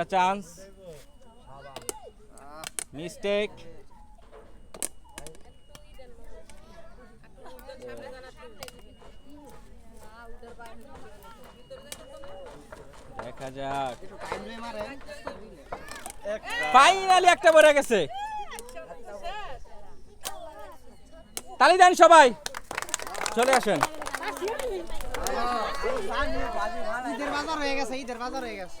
দুইটা chance mistake দেখা যাক। ফাইনালি একটা বেড়ে গেছে। তালি দেন সবাই। চলে আসেন। ঈদের বাজার হয়ে গেছে, ঈদের বাজার হয়ে গেছে।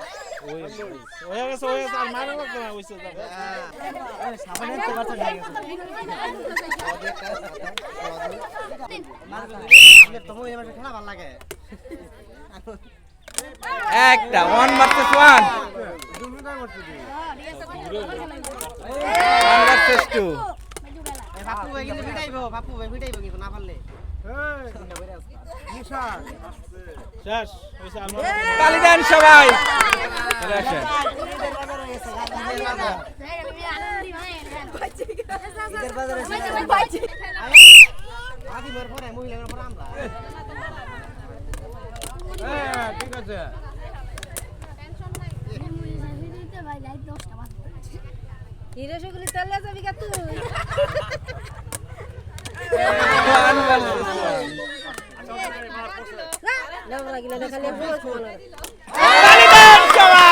হয়ে গেছে হয়ে গেছে আর মানে করতে না বুঝছে সাবানের তো বাচ্চা হয়ে গেছে আমাদের তো এই মাসে খেলা ভালো লাগে একটা one versus one one versus two বাপু ভাই কিন্তু পিটাইবো বাপু ভাই পিটাইবো কিন্তু না পারলে শেষ আমার সবাই চলে আসেন আদি মোর পরে মহিলার পরে আমরা হ্যাঁ ঠিক আছে হিরো সেগুলি চলে যাবি কা তুই ওয়ান ভার্সেস ওয়ান না লাগিলে না খালি আমি বলছি মনে তালি দেন সবাই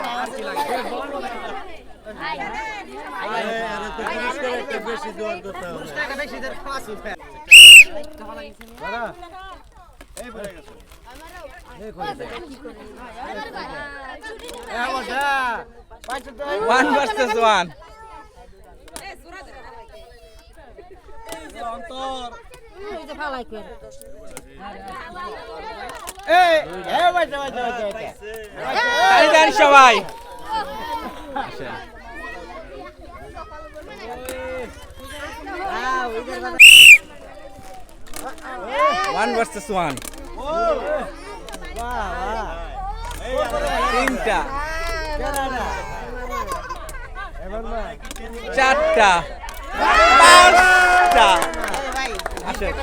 টাকা বেশি ওয়ান ভার্সেস ওয়ান তুই যে ফালাই কর এই তালি দেন সবাই। আসেন ওয়ান ভার্সেস ওয়ান তিনটা। চারটা। পাঁচটা। আসেন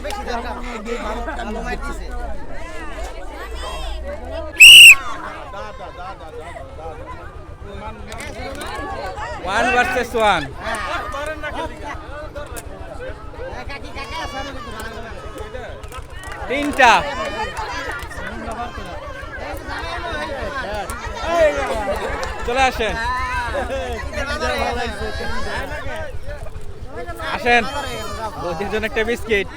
ওয়ান ভার্সেস ওয়ান কাকি কাকা আছে কিন্তু ভালো লাগে তিনটা। চলে আসেন। আসেন। একটা বিস্কিট।